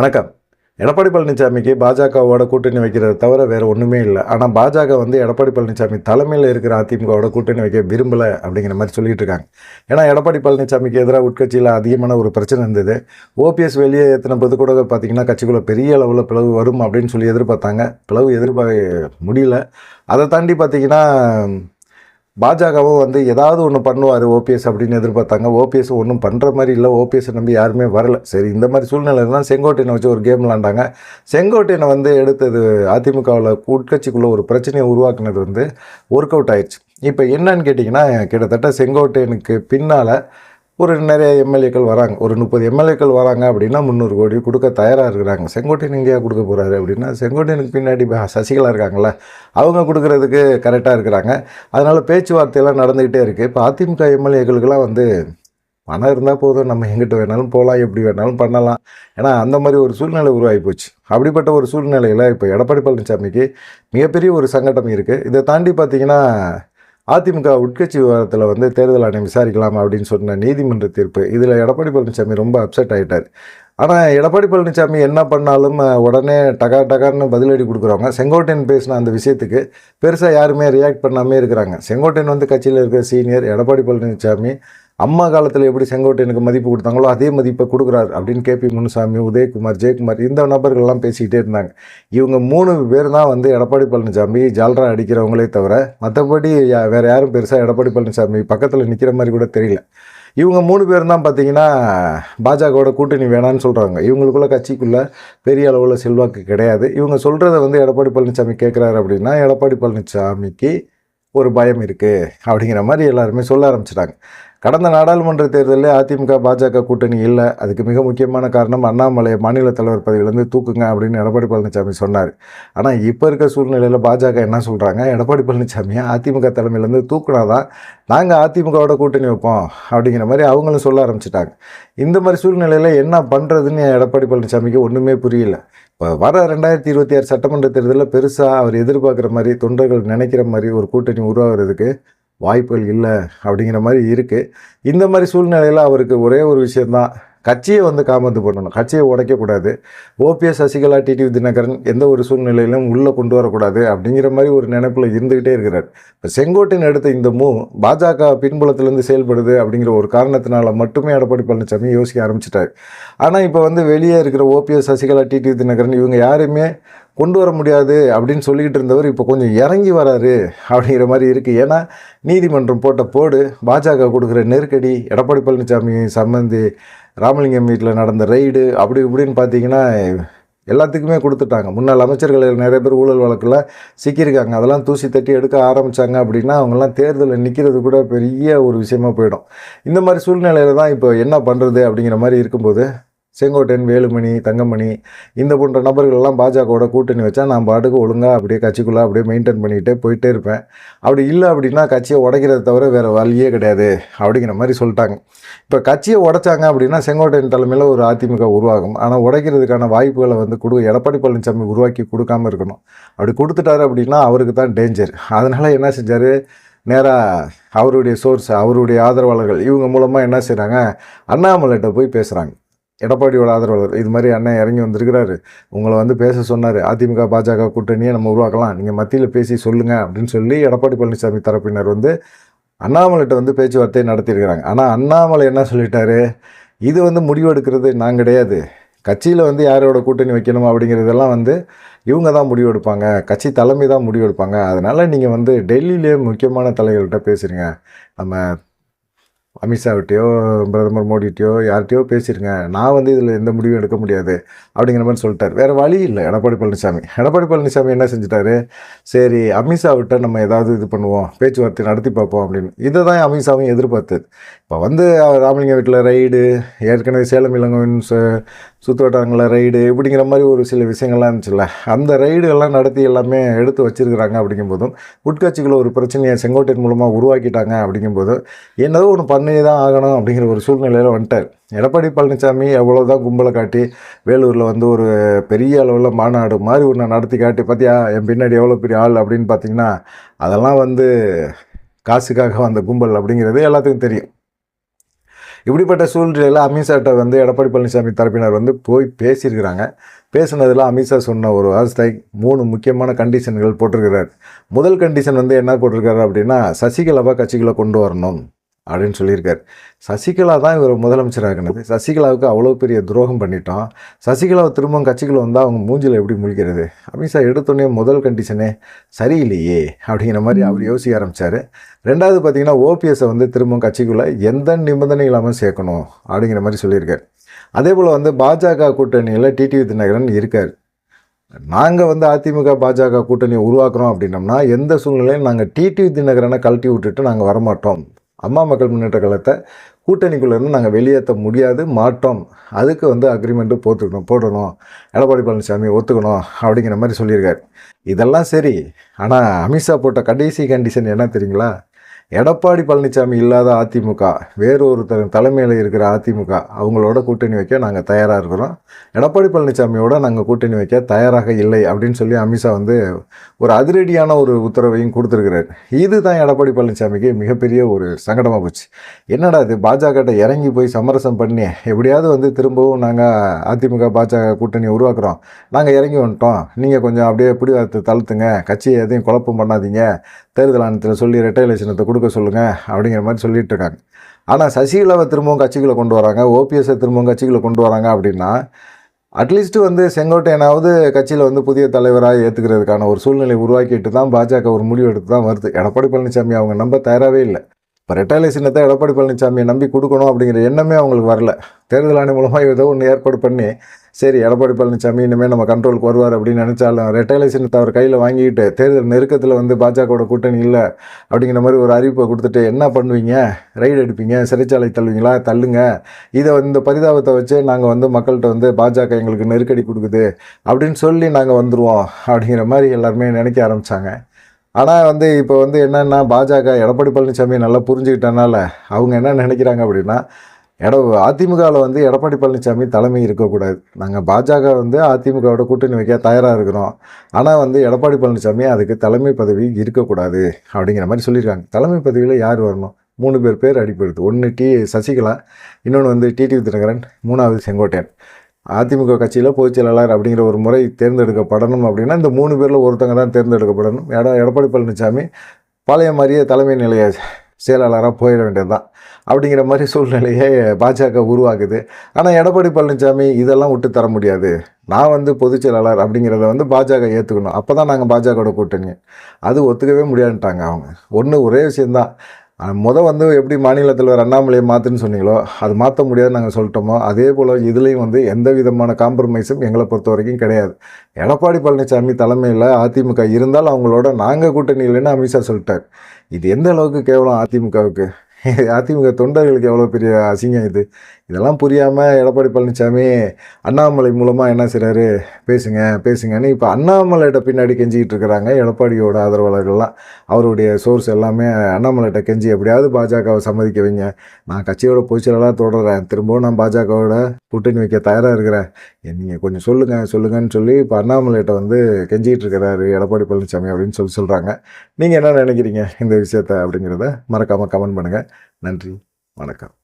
வணக்கம். எடப்பாடி பழனிசாமிக்கு பாஜகவோட கூட்டணி வைக்கிறத தவிர வேறு ஒன்றுமே இல்லை. ஆனால் பாஜக வந்து எடப்பாடி பழனிசாமி தலைமையில் இருக்கிற அதிமுகவோட கூட்டணி வைக்க விரும்பலை அப்படிங்கிற மாதிரி சொல்லிட்டு இருக்காங்க. ஏன்னா எடப்பாடி பழனிசாமிக்கு எதிராக உட்கட்சியில் அதிகமான ஒரு பிரச்சனை இருந்தது. ஓபிஎஸ் வெளியே ஏற்றின போது கூட பார்த்தீங்கன்னா கட்சிக்குள்ளே பெரிய அளவில் பிளவு வரும் அப்படின்னு சொல்லி எதிர்பார்த்தாங்க. பிளவு எதிர்பார்க்க முடியல. அதை தாண்டி பார்த்தீங்கன்னா பாஜகவும் வந்து ஏதாவது ஒன்று பண்ணுவார் ஓபிஎஸ் அப்படின்னு எதிர்பார்த்தாங்க. ஓபிஎஸ் ஒன்றும் பண்ணுற மாதிரி இல்லை. ஓபிஎஸ் நம்பி யாருமே வரல. சரி இந்த மாதிரி சூழ்நிலை தான் செங்கோட்டையனை வச்சு ஒரு கேம் விளாண்டாங்க செங்கோட்டையனை வந்து எடுத்தது அதிமுகவில் உட்கட்சிக்குள்ளே ஒரு பிரச்சனையை உருவாக்குனது வந்து ஒர்க் அவுட் ஆயிடுச்சு. இப்போ என்னன்னு கேட்டிங்கன்னா கிட்டத்தட்ட செங்கோட்டையனுக்கு பின்னால் ஒரு நிறைய எம்எல்ஏக்கள் வராங்க. ஒரு முப்பது எம்எல்ஏக்கள் வராங்க அப்படின்னா முந்நூறு கோடி கொடுக்க தயாராக இருக்கிறாங்க. செங்கோட்டையன் எங்கேயா கொடுக்க போகிறாரு அப்படின்னா செங்கோட்டையனுக்கு பின்னாடி சசிகலா இருக்காங்கள அவங்க கொடுக்குறதுக்கு கரெக்டாக இருக்கிறாங்க. அதனால் பேச்சுவார்த்தையெல்லாம் நடந்துக்கிட்டே இருக்குது இப்போ அதிமுக எம்எல்ஏக்களுக்கெல்லாம் வந்து பணம் இருந்தால் போதும். நம்ம எங்கிட்ட வேணாலும் போகலாம் எப்படி வேணாலும் பண்ணலாம். ஏன்னா அந்த மாதிரி ஒரு சூழ்நிலை உருவாகி போச்சு. அப்படிப்பட்ட ஒரு சூழ்நிலையில் இப்போ எடப்பாடி பழனிசாமிக்கு மிகப்பெரிய ஒரு சங்கடம் இருக்குது இதை தாண்டி பார்த்திங்கன்னா அதிமுக உட்கட்சி விவகாரத்தில் வந்து தேர்தல் ஆணையம் விசாரிக்கலாம் அப்படின்னு சொன்ன நீதிமன்ற தீர்ப்பு. இதில் எடப்பாடி பழனிசாமி ரொம்ப அப்செட் ஆகிட்டார் ஆனால் எடப்பாடி பழனிசாமி என்ன பண்ணாலும் உடனே டகா டகார்னு பதிலடி கொடுக்குறவங்க செங்கோட்டையன் பேசின அந்த விஷயத்துக்கு பெருசாக யாருமே ரியாக்ட் பண்ணாமே இருக்கிறாங்க. செங்கோட்டையன் வந்து கட்சியில் இருக்கிற சீனியர் எடப்பாடி பழனிசாமி அம்மா காலத்தில் எப்படி செங்கோட்டையனுக்கு மதிப்பு கொடுத்தாங்களோ அதே மதிப்பை கொடுக்குறாரு அப்படின்னு கேபி முனுசாமி உதயகுமார் ஜெயக்குமார் இந்த நபர்கள்லாம் பேசிக்கிட்டே இருந்தாங்க. இவங்க மூணு பேர் தான் வந்து எடப்பாடி பழனிசாமி ஜால்ரா அடிக்கிறவங்களே தவிர மற்றபடி வேறு யாரும் பெருசாக எடப்பாடி பழனிசாமி பக்கத்தில் நிற்கிற மாதிரி கூட தெரியல. இவங்க மூணு பேர் தான் பார்த்தீங்கன்னா பாஜகவோட கூட்டணி வேணான்னு சொல்கிறாங்க இவங்களுக்குள்ள கட்சிக்குள்ள பெரிய அளவில் செல்வாக்கு கிடையாது. இவங்க சொல்கிறத வந்து எடப்பாடி பழனிசாமி கேட்குறாரு அப்படின்னா எடப்பாடி பழனிசாமிக்கு ஒரு பயம் இருக்குது அப்படிங்கிற மாதிரி எல்லாருமே சொல்ல ஆரம்பிச்சிட்டாங்க. கடந்த நாடாளுமன்ற தேர்தலில் அதிமுக பாஜக கூட்டணி இல்லை. அதுக்கு மிக முக்கியமான காரணம் அண்ணாமலை மாநில தலைவர் பதவியிலேருந்து தூக்குங்க அப்படின்னு எடப்பாடி பழனிசாமி சொன்னார். ஆனால் இப்போ இருக்க சூழ்நிலையில் பாஜக என்ன சொல்கிறாங்க எடப்பாடி பழனிசாமியை அதிமுக தலைமையிலேருந்து தூக்குனாதான் நாங்கள் அதிமுகவோட கூட்டணி வைப்போம் அப்படிங்கிற மாதிரி அவங்களும் சொல்ல ஆரம்பிச்சிட்டாங்க. இந்த மாதிரி சூழ்நிலையில் என்ன பண்ணுறதுன்னு எடப்பாடி பழனிசாமிக்கு ஒன்றுமே புரியல. இப்போ வர ரெண்டாயிரத்தி இருபத்தி ஆறு சட்டமன்ற தேர்தலில் பெருசாக அவர் எதிர்பார்க்குற மாதிரி தொண்டர்கள் நினைக்கிற மாதிரி ஒரு கூட்டணி உருவாகிறதுக்கு வாய்ப்புகள் இல்லை அப்படிங்கிற மாதிரி இருக்குது இந்த மாதிரி சூழ்நிலையில் அவருக்கு ஒரே ஒரு விஷயந்தான் கட்சியை வந்து காமந்து பண்ணணும். கட்சியை உடைக்கக்கூடாது. ஓபிஎஸ் சசிகலா டிடிவி தினகரன் எந்த ஒரு சூழ்நிலையிலும் உள்ளே கொண்டு வரக்கூடாது அப்படிங்கிற மாதிரி ஒரு நினைப்பில் இருந்துக்கிட்டே இருக்கிறார். இப்போ செங்கோட்டையன் எடுத்த இந்த மூ பாஜக பின்புலத்திலேருந்து செயல்படுது அப்படிங்கிற ஒரு காரணத்தினால மட்டுமே எடப்பாடி பழனிசாமி யோசிக்க ஆரம்பிச்சிட்டாரு. ஆனால் இப்போ வந்து வெளியே இருக்கிற ஓபிஎஸ் சசிகலா டிடிவி தினகரன் இவங்க யாருமே கொண்டு வர முடியாது அப்படின்னு சொல்லிக்கிட்டு இருந்தவர் இப்போ கொஞ்சம் இறங்கி வராரு அப்படிங்கிற மாதிரி இருக்குது ஏன்னா நீதிமன்றம் போட்ட போடு பாஜக கொடுக்குற நெருக்கடி எடப்பாடி பழனிசாமி சம்மந்தி ராமலிங்கம் வீட்டில் நடந்த ரைடு அப்படி இப்படின்னு பார்த்தீங்கன்னா எல்லாத்துக்குமே கொடுத்துட்டாங்க. முன்னாள் அமைச்சர்கள் நிறைய பேர் ஊழல் வழக்கில் சிக்கியிருக்காங்க. அதெல்லாம் தூசி தட்டி எடுக்க ஆரம்பித்தாங்க அப்படின்னா அவங்கெல்லாம் தேர்தலில் நிற்கிறது கூட பெரிய ஒரு விஷயமா போயிடும். இந்த மாதிரி சூழ்நிலையில் தான் இப்போ என்ன பண்ணுறது அப்படிங்கிற மாதிரி இருக்கும்போது செங்கோட்டையன் வேலுமணி தங்கமணி இந்த போன்ற நபர்கள் பாஜகவோட கூட்டணி வச்சா நான் பாட்டுக்கு ஒழுங்காக அப்படியே கட்சிக்குள்ளே அப்படியே மெயின்டைன் பண்ணிகிட்டே போயிட்டே இருப்பேன். அப்படி இல்லை அப்படின்னா கட்சியை உடைக்கிறத தவிர வேறு வழியே கிடையாது அப்படிங்கிற மாதிரி சொல்லிட்டாங்க. இப்போ கட்சியை உடைச்சாங்க அப்படின்னா செங்கோட்டையன் தலைமையில் ஒரு அதிமுக உருவாகும். ஆனால் உடைக்கிறதுக்கான வாய்ப்புகளை வந்து கொடு எடப்பாடி பழனிசாமி உருவாக்கி கொடுக்காம இருக்கணும். அப்படி கொடுத்துட்டாரு அப்படின்னா அவருக்கு தான் டேஞ்சர் அதனால் என்ன செஞ்சார்? நேராக அவருடைய சோர்ஸ் அவருடைய ஆதரவாளர்கள் இவங்க மூலமாக என்ன செய்கிறாங்க அண்ணாமலைகிட்ட போய் பேசுகிறாங்க எடப்பாடியோட ஆதரவாளர். இது மாதிரி அண்ணன் இறங்கி வந்திருக்கிறாரு. உங்களை வந்து பேச சொன்னார். அதிமுக பாஜக கூட்டணியை நம்ம உருவாக்கலாம். நீங்கள் மத்தியில் பேசி சொல்லுங்கள் அப்படின்னு சொல்லி எடப்பாடி பழனிசாமி தரப்பினர் வந்து அண்ணாமலைகிட்ட வந்து பேச்சுவார்த்தை நடத்தியிருக்கிறாங்க. ஆனால் அண்ணாமலை என்ன சொல்லிட்டாரு? இது வந்து முடிவெடுக்கிறது நான் கிடையாது. கட்சியில் வந்து யாரோட கூட்டணி வைக்கணும் அப்படிங்கிறதெல்லாம் வந்து இவங்க தான் முடிவெடுப்பாங்க. கட்சி தலைமை தான் முடிவெடுப்பாங்க. அதனால் நீங்கள் வந்து டெல்லியிலே முக்கியமான தலைவர்கள்ட்ட பேசுகிறீங்க நம்ம அமித்ஷாவிட்டையோ பிரதமர் மோடிட்டையோ யார்கிட்டயோ பேசிடுங்க நான் வந்து இதில் எந்த முடிவும் எடுக்க முடியாது. அப்படிங்கிற மாதிரி சொல்லிட்டார். வேறு வழி இல்லை. எடப்பாடி பழனிசாமி. எடப்பாடி பழனிசாமி என்ன செஞ்சிட்டாரு? சரி அமித்ஷாவிட்ட நம்ம ஏதாவது இது பண்ணுவோம். பேச்சுவார்த்தை நடத்தி பார்ப்போம் அப்படின்னு. இதை தான் அமித்ஷாவும் எதிர்பார்த்தது. இப்போ வந்து ராமலிங்க வீட்டில் ரைடு ஏற்கனவே சேலம் இளங்கோவின் சு- சுற்றுவட்டாரங்களில் ரைடு இப்படிங்கிற மாதிரி ஒரு சில விஷயங்கள்லாம் இருந்துச்சுல்ல. அந்த ரைடுகள்லாம் நடத்தி எல்லாமே எடுத்து வச்சுருக்கிறாங்க அப்படிங்கும்போதும் உட்கட்சிகளை ஒரு பிரச்சனையை செங்கோட்டையின் மூலமாக உருவாக்கிட்டாங்க அப்படிங்கும்போதும் என்னதோ ஒன்று பண்ணி தான் ஆகணும் அப்படிங்கிற ஒரு சூழ்நிலையில் வந்துட்டார். எடப்பாடி பழனிசாமி எவ்வளோதான் கும்பலை காட்டி வேலூரில் வந்து ஒரு பெரிய அளவில் மாநாடு மாதிரி ஒன்று நடத்தி காட்டி பார்த்தியா என் பின்னாடி எவ்வளோ பெரிய ஆள் அப்படின்னு பார்த்தீங்கன்னா அதெல்லாம் வந்து காசுக்காக வந்த கும்பல் அப்படிங்கிறது எல்லாத்துக்கும் தெரியும். இப்படிப்பட்ட சூழ்நிலையில் அமித்ஷாட்ட வந்து எடப்பாடி பழனிசாமி தரப்பினர் வந்து போய் பேசியிருக்கிறாங்க. பேசுனதில் அமித்ஷா சொன்ன ஒரு வார்த்தை மூணு முக்கியமான கண்டிஷன்கள் போட்டிருக்கிறார். முதல் கண்டிஷன் வந்து என்ன போட்டிருக்காரு அப்படின்னா சசிகலாவை கட்சிகளை கொண்டு வரணும். அப்படின்னு சொல்லியிருக்கார். சசிகலா தான் இவர் முதலமைச்சராகினது சசிகலாவுக்கு அவ்வளோ பெரிய துரோகம் பண்ணிட்டோம் சசிகலாவை திரும்ப கட்சிக்குள்ள வந்தால் அவங்க மூஞ்சில் எப்படி முழிக்கிறது? அமித்ஷா எடுத்தோடனே முதல் கண்டிஷனே சரியில்லையே அப்படிங்கிற மாதிரி அவர் யோசிக்க ஆரம்பித்தார் ரெண்டாவது பார்த்தீங்கன்னா ஓபிஎஸ்ஸை வந்து திரும்ப கட்சிக்குள்ளே எந்த நிபந்தனை இல்லாமல் சேர்க்கணும் அப்படிங்கிற மாதிரி சொல்லியிருக்கார். அதே போல் வந்து பாஜக கூட்டணியில் டிடிவி தினகரன் இருக்கார். நாங்கள் வந்து அதிமுக பாஜக கூட்டணியை உருவாக்குறோம் அப்படின்னோம்னா எந்த சூழ்நிலையும் நாங்கள் டிடிவி தினகரனை கழட்டி விட்டுட்டு நாங்கள் வரமாட்டோம். அம்மா மக்கள் முன்னேற்ற கழகத்தை கூட்டணிக்குள்ளேருந்து நாங்கள் வெளியேற்ற முடியாது மாட்டோம். அதுக்கு வந்து அக்ரிமெண்ட்டு போட்டுக்கணும் போடணும். எடப்பாடி பழனிசாமி ஒத்துக்கணும் அப்படிங்கிற மாதிரி சொல்லியிருக்காரு. இதெல்லாம் சரி. ஆனால் அமித்ஷா போட்ட கடைசி கண்டிஷன் என்ன தெரியுங்களா? எடப்பாடி பழனிசாமி இல்லாத அதிமுக வேறு ஒருத்தர் தலைமையில் இருக்கிற அதிமுக அவங்களோட கூட்டணி வைக்க நாங்கள் தயாராக இருக்கிறோம். எடப்பாடி பழனிசாமியோட நாங்கள் கூட்டணி வைக்க தயாராக இல்லை அப்படின்னு சொல்லி அமித்ஷா வந்து ஒரு அதிரடியான ஒரு உத்தரவையும் கொடுத்துருக்கிறார். இதுதான் எடப்பாடி பழனிசாமிக்கு மிகப்பெரிய ஒரு சங்கடமாக போச்சு. என்னடா இது பாஜகட்ட இறங்கி போய் சமரசம் பண்ணி எப்படியாவது வந்து திரும்பவும் நாங்கள் அதிமுக பாஜக கூட்டணி உருவாக்குறோம். நாங்கள் இறங்கி வந்துட்டோம். நீங்கள் கொஞ்சம் அப்படியே பிடிவாதத்தை தளர்த்துங்க. கட்சியை எதையும் குழப்பம் பண்ணாதீங்க. தேர்தல் ஆணையத்தில் சொல்லி ரெட்டைலேஷனத்தை கொடு கொடுக்க சொல்லுங்கள் அப்படிங்கிற மாதிரி சொல்லிட்டு இருக்காங்க. ஆனால் சசிகலாவை திரும்பவும் கட்சிகளை கொண்டு வராங்க. ஓபிஎஸ்ஸை திரும்பவும் கட்சிகளை கொண்டு வராங்க அப்படின்னா அட்லீஸ்ட்டு வந்து செங்கோட்டையனாவது கட்சியில் வந்து புதிய தலைவராக ஏற்றுக்கிறதுக்கான ஒரு சூழ்நிலை உருவாக்கிட்டு தான் பாஜக ஒரு முடிவு எடுத்து தான் வருது. எடப்பாடி பழனிசாமி அவங்க நம்ப தயாராகவே இல்லை. இப்போ ரெட்டாலை சின்னத்தை எடப்பாடி பழனிசாமியை நம்பி கொடுக்கணும் அப்படிங்கிற எண்ணமே அவங்களுக்கு வரல. தேர்தல் ஆணையம் மூலமாக ஏதோ ஒன்று ஏற்பாடு பண்ணி சரி எடப்பாடி பழனிசாமி இனிமேல் நம்ம கண்ட்ரோலுக்கு வருவார் அப்படின்னு நினச்சாலும் ரெட்டாலை சின்னத்தை அவர் கையில் வாங்கிட்டு தேர்தல் நெருக்கத்தில் வந்து பாஜகவோட கூட்டணி இல்லை அப்படிங்கிற மாதிரி ஒரு அறிவிப்பை கொடுத்துட்டு என்ன பண்ணுவீங்க? ரைடு எடுப்பீங்க சிறைச்சாலை தள்ளுவீங்களா? தள்ளுங்க. இதை இந்த பரிதாபத்தை வச்சு நாங்கள் வந்து மக்கள்கிட்ட வந்து பாஜக எங்களுக்கு நெருக்கடி கொடுக்குது அப்படின்னு சொல்லி நாங்கள் வந்துடுவோம் அப்படிங்கிற மாதிரி எல்லாருமே நினைக்க ஆரம்பித்தாங்க ஆனால் வந்து இப்போ வந்து என்னென்னா பாஜக எடப்பாடி பழனிசாமி நல்லா புரிஞ்சுக்கிட்டனால அவங்க என்ன நினைக்கிறாங்க அப்படின்னா எட அதிமுகவில் வந்து எடப்பாடி பழனிசாமி தலைமை இருக்கக்கூடாது. நாங்கள் பாஜக வந்து அதிமுகவோட கூட்டணி வைக்க தயாராக இருக்கிறோம். ஆனால் வந்து எடப்பாடி பழனிசாமி அதுக்கு தலைமை பதவி இருக்கக்கூடாது அப்படிங்கிற மாதிரி சொல்லியிருக்காங்க. தலைமை பதவியில் யார் வரணும்? மூணு பேர் பேர் அடிப்படுது ஒன்று டி சசிகலா இன்னொன்று வந்து டிடிவி தினகரன் மூணாவது செங்கோட்டையன். அதிமுக கட்சியில் பொதுச் செயலாளர் அப்படிங்கிற ஒரு முறை தேர்ந்தெடுக்கப்படணும் அப்படின்னா இந்த மூணு பேரில் ஒருத்தங்க தான் தேர்ந்தெடுக்கப்படணும். எட எடப்பாடி பழனிசாமி பழைய மாதிரியே தலைமை நிலைய செயலாளராக போயிட வேண்டியது தான் அப்படிங்கிற மாதிரி சூழ்நிலையை பாஜக உருவாக்குது. ஆனால் எடப்பாடி பழனிசாமி இதெல்லாம் விட்டு தர முடியாது. நான் வந்து பொதுச் செயலாளர் அப்படிங்கிறத வந்து பாஜக ஏற்றுக்கணும் அப்போ தான் நாங்கள் பாஜகவோட கூட்டணி. அது ஒத்துக்கவே முடியாதுன்ட்டாங்க அவங்க. ஒன்று ஒரே விஷயந்தான் முத வந்து எப்படி மாநில தலைவர் அண்ணாமலையை மாற்றுன்னு சொன்னீங்களோ அது மாற்ற முடியாது நாங்கள் சொல்லிட்டோமோ அதே போல் இதுலேயும் வந்து எந்த விதமான காம்ப்ரமைஸும் எங்களை பொறுத்த வரைக்கும் கிடையாது. எடப்பாடி பழனிசாமி தலைமையில் அதிமுக இருந்தால் அவங்களோட நாங்கள் கூட்டணி இல்லைன்னு அமித்ஷா சொல்லிட்டார். இது எந்த அளவுக்கு கேவலம் அதிமுகவுக்கு? அதிமுக தொண்டர்களுக்கு எவ்வளோ பெரிய அசிங்கம் இது? இதெல்லாம் புரியாமல் எடப்பாடி பழனிசாமி அண்ணாமலை மூலமாக என்ன செய்கிறாரு பேசுங்க பேசுங்கன்னு இப்போ அண்ணாமலைகிட்ட பின்னாடி கெஞ்சிக்கிட்டு இருக்கிறாங்க. எடப்பாடியோட ஆதரவாளர்கள்லாம் அவருடைய சோர்ஸ் எல்லாமே அண்ணாமலைகிட்ட கெஞ்சி எப்படியாவது பாஜகவை சம்மதிக்க வைங்க. நான் கட்சியோட பொசிஷனெல்லாம் தொடர்றேன். திரும்பவும் நான் பாஜகவோட கூட்டணி வைக்க தயாராக இருக்கிறேன். நீங்கள் கொஞ்சம் சொல்லுங்கள் சொல்லுங்கன்னு சொல்லி இப்போ அண்ணாமலைகிட்ட வந்து கெஞ்சிக்கிட்டு இருக்கிறாரு எடப்பாடி பழனிசாமி அப்படின்னு சொல்லி சொல்கிறாங்க நீங்கள் என்ன நினைக்கிறீங்க இந்த விஷயத்த அப்படிங்கிறத மறக்காமல் கமெண்ட் பண்ணுங்கள் நன்றி வணக்கம்.